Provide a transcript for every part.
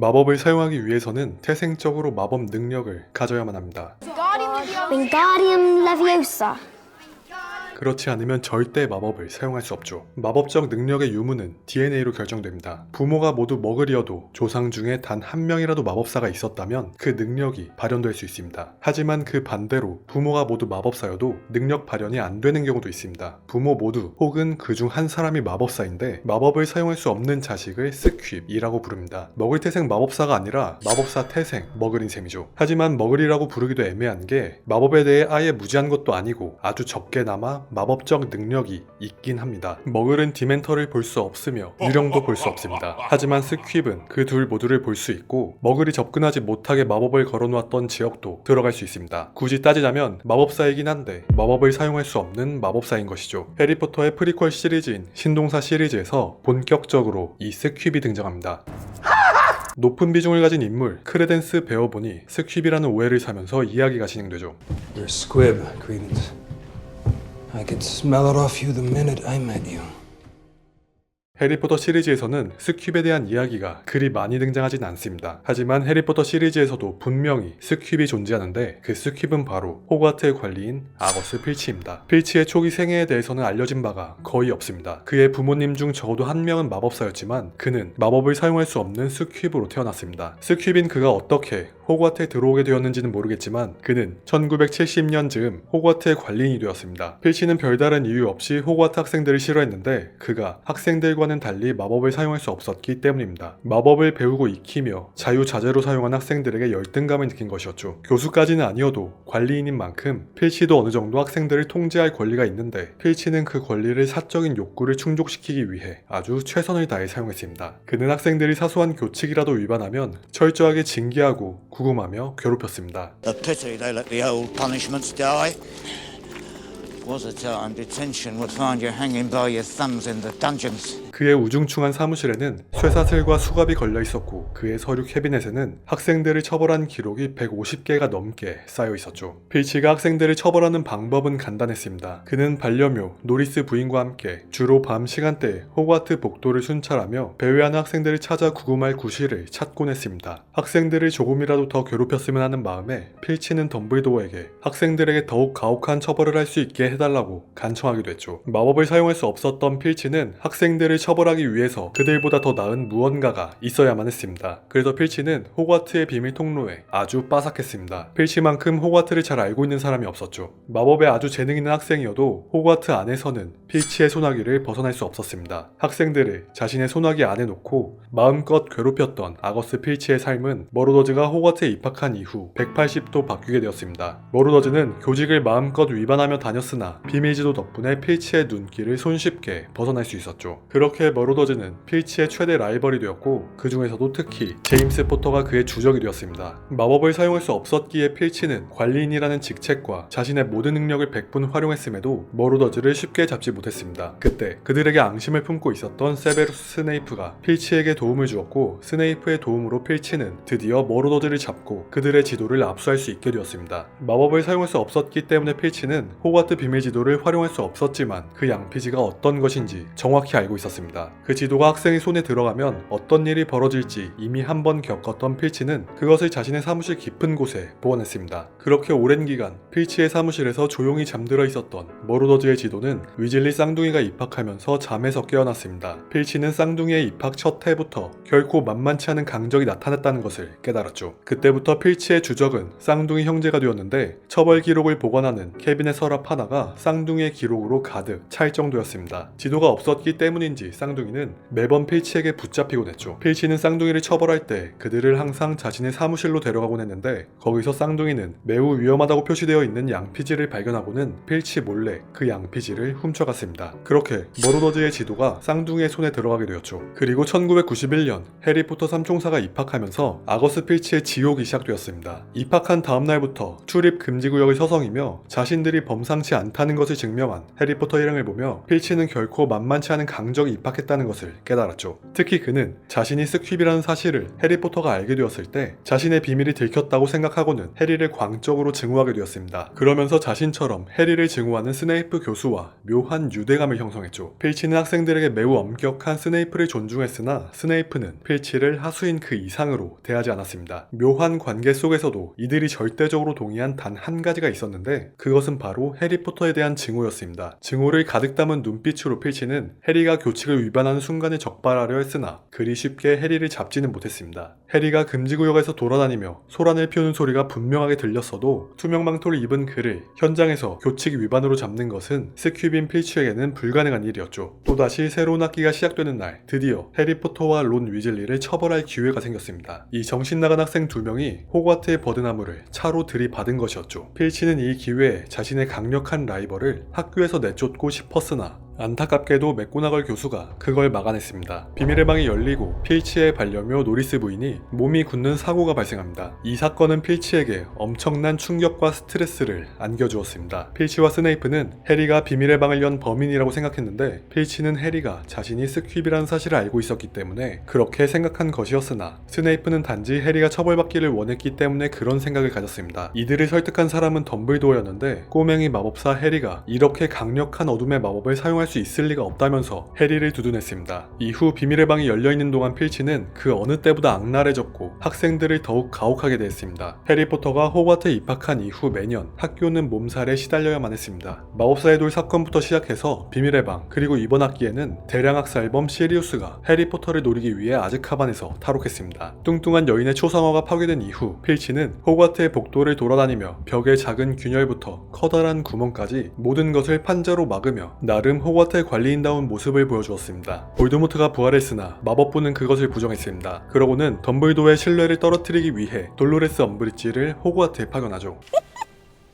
마법을 사용하기 위해서는 태생적으로 마법 능력을 가져야만 합니다. 그렇지 않으면 절대 마법을 사용할 수 없죠. 마법적 능력의 유무는 DNA로 결정됩니다. 부모가 모두 먹으리어도 조상 중에 단 한 명이라도 마법사가 있었다면 그 능력이 발현될 수 있습니다. 하지만 그 반대로 부모가 모두 마법사여도 능력 발현이 안 되는 경우도 있습니다. 부모 모두 혹은 그 중 한 사람이 마법사인데 마법을 사용할 수 없는 자식을 스퀴브이라고 부릅니다. 먹을 태생 마법사가 아니라 마법사 태생 머글인 셈이죠. 하지만 머글이라고 부르기도 애매한 게 마법에 대해 아예 무지한 것도 아니고 아주 적게나마 마법적 능력이 있긴 합니다. 머글은 디멘터를 볼 수 없으며 유령도 볼 수 없습니다. 하지만 스퀴브는 그 둘 모두를 볼 수 있고 머글이 접근하지 못하게 마법을 걸어놓았던 지역도 들어갈 수 있습니다. 굳이 따지자면 마법사이긴 한데 마법을 사용할 수 없는 마법사인 것이죠. 해리포터의 프리퀄 시리즈인 신동사 시리즈에서 본격적으로 이 스퀴비 등장합니다. 높은 비중을 가진 인물 크레덴스 베어본이 스퀴비라는 오해를 사면서 이야기가 진행되죠. I could smell it off you the minute I met you. 해리포터 시리즈에서는 스퀴브에 대한 이야기가 그리 많이 등장하진 않습니다. 하지만 해리포터 시리즈에서도 분명히 스퀴브이 존재하는데 그 스퀴브는 바로 호그와트의 관리인 아거스 필치입니다. 필치의 초기 생애에 대해서는 알려진 바가 거의 없습니다. 그의 부모님 중 적어도 한 명은 마법사였지만 그는 마법을 사용할 수 없는 스퀴브로 태어났습니다. 스퀴브인 그가 어떻게 호그와트에 들어오게 되었는지는 모르겠지만 그는 1970년 즈음 호그와트의 관리인이 되었습니다. 필치는 별다른 이유 없이 호그와트 학생들을 싫어했는데 그가 학생들과는 달리 마법을 사용할 수 없었기 때문입니다. 마법을 배우고 익히며 자유자재로 사용한 학생들에게 열등감을 느낀 것이었죠. 교수까지는 아니어도 관리인인 만큼 필치도 어느 정도 학생들을 통제할 권리가 있는데 필치는 그 권리를 사적인 욕구를 충족시키기 위해 아주 최선을 다해 사용했습니다. 그는 학생들이 사소한 교칙이라도 위반하면 철저하게 징계하고 구금하며 괴롭혔습니다. A pity they let the old punishments die. Was a time detention would find you hanging by your thumbs in the dungeons. 그의 우중충한 사무실에는 쇠사슬과 수갑이 걸려 있었고 그의 서류 캐비넷에는 학생들을 처벌한 기록이 150개가 넘게 쌓여 있었죠. 필치가 학생들을 처벌하는 방법은 간단했습니다. 그는 반려묘 노리스 부인과 함께 주로 밤 시간대에 호그와트 복도를 순찰하며 배회하는 학생들을 찾아 구금할 구실을 찾곤 했습니다. 학생들을 조금이라도 더 괴롭혔으면 하는 마음에 필치는 덤블도어에게 학생들에게 더욱 가혹한 처벌을 할 수 있게 해달라고 간청하기도 했죠. 마법을 사용할 수 없었던 필치는 학생들을 처 벌하기 위해서 그들보다 더 나은 무언가가 있어야만 했습니다. 그래서 필치는 호그와트의 비밀 통로에 아주 빠삭했습니다. 필치만큼 호그와트를 잘 알고 있는 사람이 없었죠. 마법에 아주 재능 있는 학생이어도 호그와트 안에서는 필치의 소나기를 벗어날 수 없었습니다. 학생들을 자신의 소나기 안에 놓고 마음껏 괴롭혔던 아거스 필치의 삶은 머로더즈가 호그와트에 입학한 이후 180도 바뀌게 되었습니다. 머로더즈는 교직을 마음껏 위반하며 다녔으나 비밀지도 덕분에 필치의 눈길을 손쉽게 벗어날 수 있었죠. 그렇게 머로더즈는 필치의 최대 라이벌이 되었고 그 중에서도 특히 제임스 포터가 그의 주적이 되었습니다. 마법을 사용할 수 없었기에 필치는 관리인이라는 직책과 자신의 모든 능력을 100분 활용했음에도 머로더즈를 쉽게 잡지 못했습니다. 그때 그들에게 앙심을 품고 있었던 세베루스 스네이프가 필치에게 도움을 주었고 스네이프의 도움으로 필치는 드디어 머로더즈를 잡고 그들의 지도를 압수할 수 있게 되었습니다. 마법을 사용할 수 없었기 때문에 필치는 호가트 비밀 지도를 활용할 수 없었지만 그 양피지가 어떤 것인지 정확히 알고 있었습니다. 그 지도가 학생의 손에 들어가면 어떤 일이 벌어질지 이미 한 번 겪었던 필치는 그것을 자신의 사무실 깊은 곳에 보관했습니다. 그렇게 오랜 기간 필치의 사무실에서 조용히 잠들어 있었던 머로더즈의 지도는 위즐리 쌍둥이가 입학하면서 잠에서 깨어났습니다. 필치는 쌍둥이의 입학 첫 해부터 결코 만만치 않은 강적이 나타났다는 것을 깨달았죠. 그때부터 필치의 주적은 쌍둥이 형제가 되었는데 처벌 기록을 보관하는 캐비넷 서랍 하나가 쌍둥이의 기록으로 가득 찰 정도였습니다. 지도가 없었기 때문인지 쌍둥이는 매번 필치에게 붙잡히곤 했죠. 필치는 쌍둥이를 처벌할 때 그들을 항상 자신의 사무실로 데려가곤 했는데 거기서 쌍둥이는 매우 위험하다고 표시되어 있는 양피지를 발견하고는 필치 몰래 그 양피지를 훔쳐갔습니다. 그렇게 머로더즈의 지도가 쌍둥이의 손에 들어가게 되었죠. 그리고 1991년 해리포터 삼총사가 입학하면서 아거스 필치의 지옥이 시작되었습니다. 입학한 다음 날부터 출입 금지 구역을 서성이며 자신들이 범상치 않다는 것을 증명한 해리포터 일행을 보며 필치는 결코 만만치 않은 강적이 입학했다는 것을 깨달았죠. 특히 그는 자신이 스퀴비라는 사실을 해리포터가 알게 되었을 때 자신의 비밀이 들켰다고 생각하고는 해리를 광적으로 증오하게 되었습니다. 그러면서 자신처럼 해리를 증오하는 스네이프 교수와 묘한 유대감을 형성했죠. 필치는 학생들에게 매우 엄격한 스네이프를 존중했으나 스네이프는 필치를 하수인 그 이상으로 대하지 않았습니다. 묘한 관계 속에서도 이들이 절대적으로 동의한 단 한 가지가 있었는데 그것은 바로 해리포터에 대한 증오였습니다. 증오를 가득 담은 눈빛으로 필치는 해리가 규칙을 위반하는 순간에 적발하려 했으나 그리 쉽게 해리를 잡지는 못했습니다. 해리가 금지구역에서 돌아다니며 소란을 피우는 소리가 분명하게 들렸어도 투명망토를 입은 그를 현장에서 교칙 위반으로 잡는 것은 스퀴빈 필치에게는 불가능한 일이었죠. 또다시 새로운 학기가 시작되는 날 드디어 해리포터와 론 위즐리를 처벌할 기회가 생겼습니다. 이 정신나간 학생 두 명이 호그와트의 버드나무를 차로 들이받은 것이었죠. 필치는 이 기회에 자신의 강력한 라이벌을 학교에서 내쫓고 싶었으나 안타깝게도 맥고나걸 교수가 그걸 막아냈습니다. 비밀의 방이 열리고 필치의 반려묘 노리스 부인이 몸이 굳는 사고가 발생합니다. 이 사건은 필치에게 엄청난 충격과 스트레스를 안겨주었습니다. 필치와 스네이프는 해리가 비밀의 방을 연 범인이라고 생각했는데 필치는 해리가 자신이 스퀴비라는 사실을 알고 있었기 때문에 그렇게 생각한 것이었으나 스네이프는 단지 해리가 처벌받기를 원했기 때문에 그런 생각을 가졌습니다. 이들을 설득한 사람은 덤블도어였는데 꼬맹이 마법사 해리가 이렇게 강력한 어둠의 마법을 사용할 수 있을 리가 없다면서 해리를 두둔했습니다. 이후 비밀의 방이 열려있는 동안 필치는 그 어느 때보다 악랄해졌고 학생들을 더욱 가혹하게 대했습니다. 해리포터가 호그와트에 입학한 이후 매년 학교는 몸살에 시달려야만 했습니다. 마법사의 돌 사건부터 시작해서 비밀의 방 그리고 이번 학기에는 대량 학살범 시리우스가 해리포터를 노리기 위해 아즈카반에서 탈옥했습니다. 뚱뚱한 여인의 초상화가 파괴된 이후 필치는 호그와트의 복도를 돌아다니며 벽의 작은 균열부터 커다란 구멍까지 모든 것을 판자로 막으며 나름 호그 와트의 관리인다운 모습을 보여주었습니다. 볼드모트가 부활했으나 마법부는 그것을 부정했습니다. 그러고는 덤블도의 신뢰를 떨어뜨리기 위해 돌로레스 엄브리지를 호그와트에 파견하죠.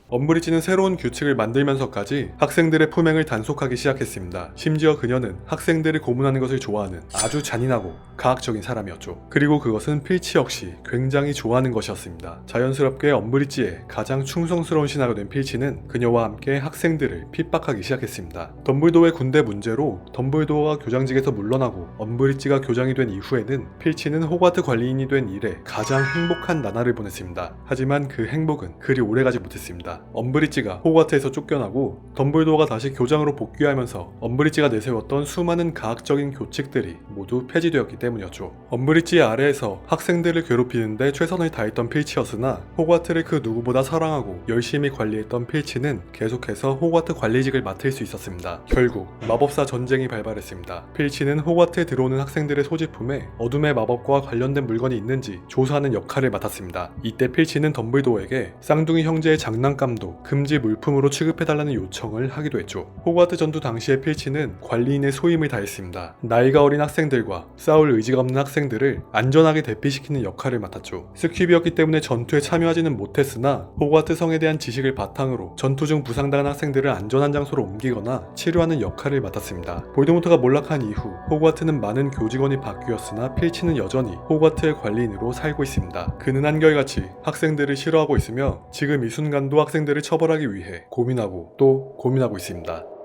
엄브리지는 새로운 규칙을 만들면서까지 학생들의 품행을 단속하기 시작했습니다. 심지어 그녀는 학생들을 고문하는 것을 좋아하는 아주 잔인하고 가학적인 사람이었죠. 그리고 그것은 필치 역시 굉장히 좋아하는 것이었습니다. 자연스럽게 엄브리지의 가장 충성스러운 신하가 된 필치는 그녀와 함께 학생들을 핍박하기 시작했습니다. 덤블도의 군대 문제로 덤블도어가 교장직에서 물러나고 엄브리지가 교장이 된 이후에는 필치는 호가트 관리인이 된 이래 가장 행복한 나날을 보냈습니다. 하지만 그 행복은 그리 오래가지 못했습니다. 엄브리지가 호가트에서 쫓겨나고 덤블도어가 다시 교장으로 복귀하면서 엄브리지가 내세웠던 수많은 가학적인 교칙들이 모두 폐지되었기 때문이었죠. 엄브리지 아래에서 학생들을 괴롭히는데 최선을 다했던 필치였으나 호가트를 그 누구보다 사랑하고 열심히 관리했던 필치는 계속해서 호가트 관리직을 맡을 수 있었습니다. 결국 마법사 전쟁이 발발했습니다. 필치는 호가트에 들어오는 학생들의 소지품에 어둠의 마법과 관련된 물건이 있는지 조사하는 역할을 맡았습니다. 이때 필치는 덤블도어에게 쌍둥이 형제의 장난감 도 금지 물품으로 취급해달라는 요청을 하기도 했죠. 호가트 전투 당시의 필치는 관리인의 소임을 다했습니다. 나이가 어린 학생들과 싸울 의지가 없는 학생들을 안전하게 대피시키는 역할을 맡았죠. 스퀴비였기 때문에 전투에 참여하지는 못했으나 호가트 성에 대한 지식을 바탕으로 전투 중 부상당한 학생들을 안전한 장소로 옮기거나 치료하는 역할을 맡았습니다. 볼드모트가 몰락한 이후 호그와트는 많은 교직원이 바뀌었으나 필치는 여전히 호그와트의 관리인으로 살고 있습니다. 그는 한결같이 학생들을 싫어하고 있으며 지금 이 순간도 학생들을 처벌하기 위해 고민하고 또 고민하고 있습니다.